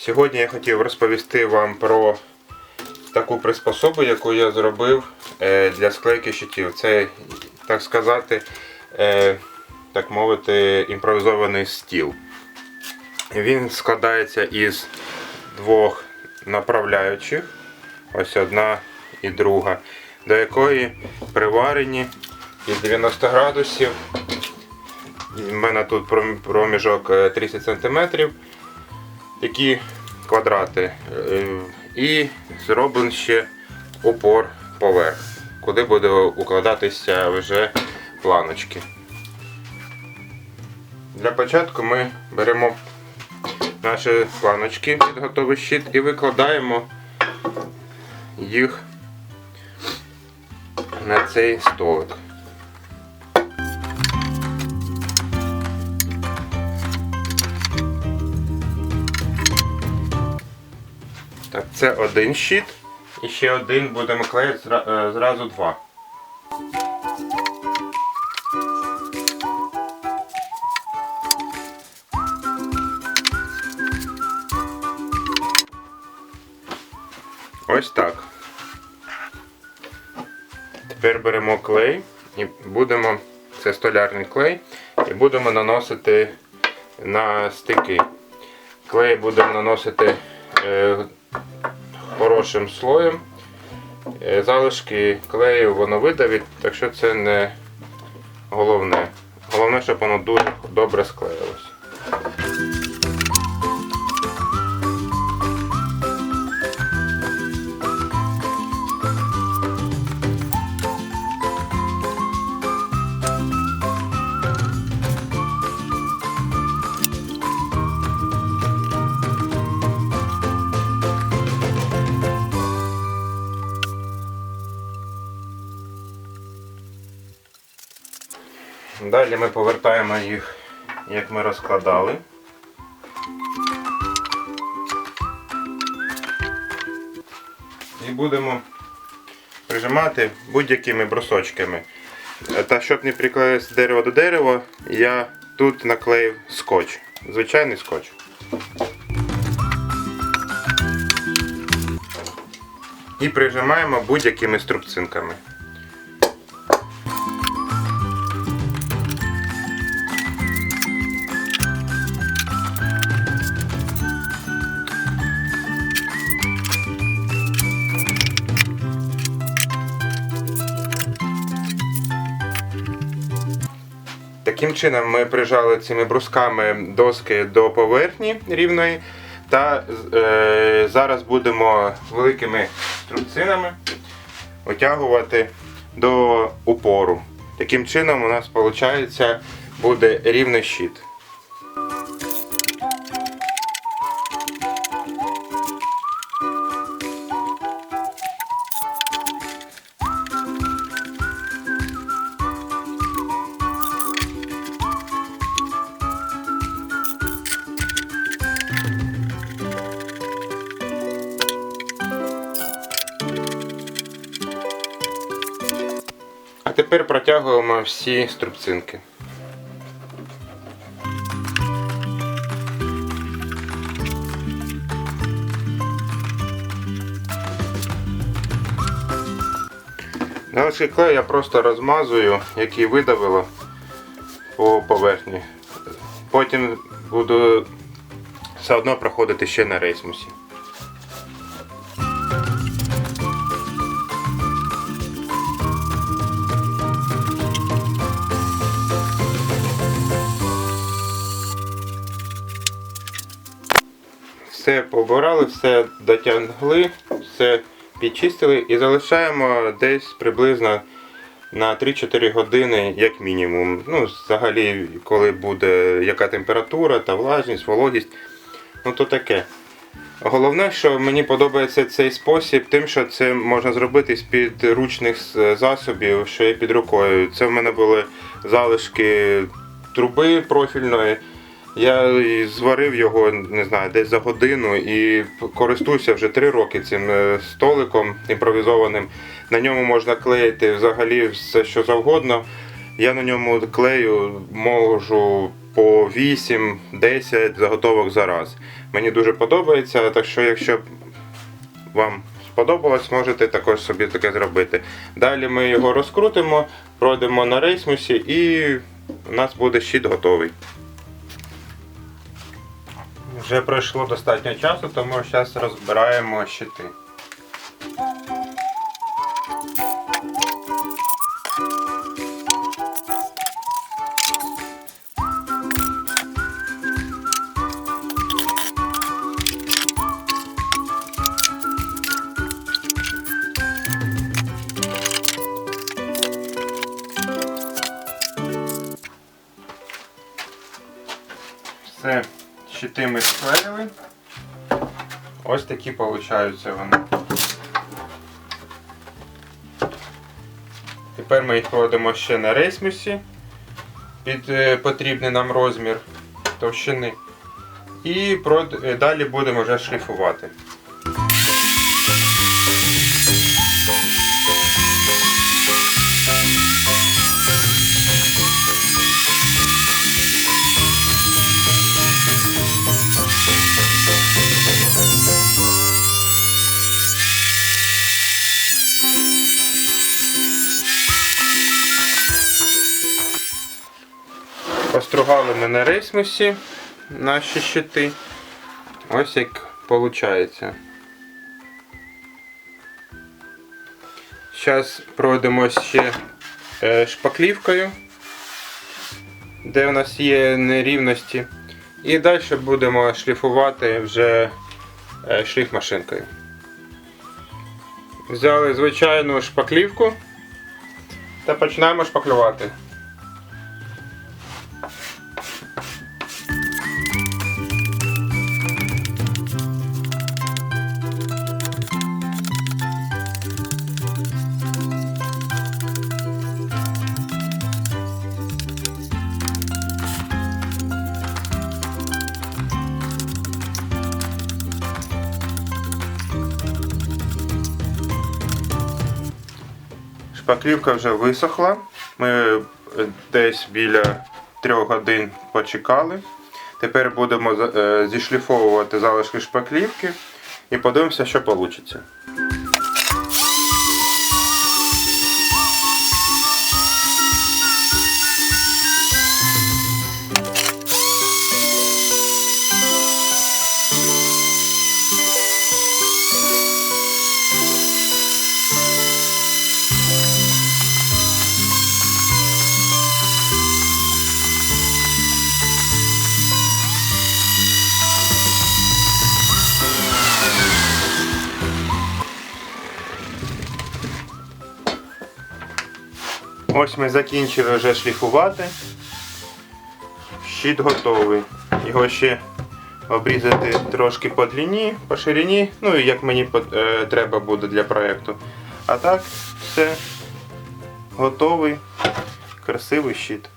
Сьогодні я хотів розповісти вам про таку приспособу, яку я зробив е, для склейки щитів. Це, так сказати, е, так мовити, імпровізований стіл. Він складається із двох направляючих, ось одна і друга, до якої приварені із 90 градусів. У мене тут проміжок е, 30 см, такі квадрати. Е, І зроблений ще упор поверх, куди буде укладатися вже планочки. Для початку ми беремо наші планочки під готовий щит і викладаємо їх на цей столик. Це один щит. І ще один будемо клеїти е, зразу два. Ось так. Тепер беремо клей і будемо, це столярний клей, і будемо наносити на стики. Клей будемо наносити е, хорошим слоєм. Е, Залишки клею воно видавить, так що це не головне. Головне, щоб воно дуже добре склеїлося. Далі ми повертаємо їх, як ми розкладали. І будемо прижимати будь-якими брусочками. Та щоб не приклеїти дерево до дерева, я тут наклеїв скотч. Звичайний скотч. І прижимаємо будь-якими струбцинками. Таким чином ми прижали цими брусками доски до поверхні рівної. Та е, зараз будемо великими струбцинами отягувати до упору. Таким чином у нас виходить буде рівний щит. Тепер протягуємо всі струбцинки. Налишки клею я просто розмазую, який видавило по поверхні. Потім буду все одно проходити ще на рейсмусі. Все побирали, все дотягли, все підчистили і залишаємо десь приблизно на 3-4 години як мінімум. Ну, взагалі, коли буде яка температура та влажність, вологість, ну то таке. Головне, що мені подобається цей спосіб, тим, що це можна зробити з підручних с- засобів, що є під рукою. Це в мене були залишки труби профільної. Я і зварив його, не знаю, десь за годину і користуюся вже три роки цим е, столиком імпровізованим. На ньому можна клеїти взагалі все, що завгодно. Я на ньому клею можу по 8-10 заготовок за раз. Мені дуже подобається, так що якщо вам сподобалось, можете також собі таке зробити. Далі ми його розкрутимо, пройдемо на рейсмусі і у нас буде щит готовий. Вже пройшло достатньо часу, тому зараз розбираємо щити. Щити ми склеїли. Ось такі получаються вони. Тепер ми їх кладемо ще на рейсмусі під е, потрібний нам розмір товщини. І е, далі будемо вже шліфувати. Постругали ми на рейсмусі наші щити. Ось як виходить. Зараз пройдемо ще е, шпаклівкою, де у нас є нерівності. І далі будемо шліфувати вже е, шліфмашинкою. Взяли звичайну шпаклівку та починаємо шпаклювати. Шпаклівка вже висохла. Ми е, десь біля 3 годин почекали. Тепер будемо е, зішліфовувати залишки шпаклівки і подивимося, що вийде. Ось ми закінчили вже шліфувати. Щит готовий. Його ще обрізати трошки по длині, по ширині, ну і як мені е, треба буде для проєкту. А так, все готовий, красивий щит.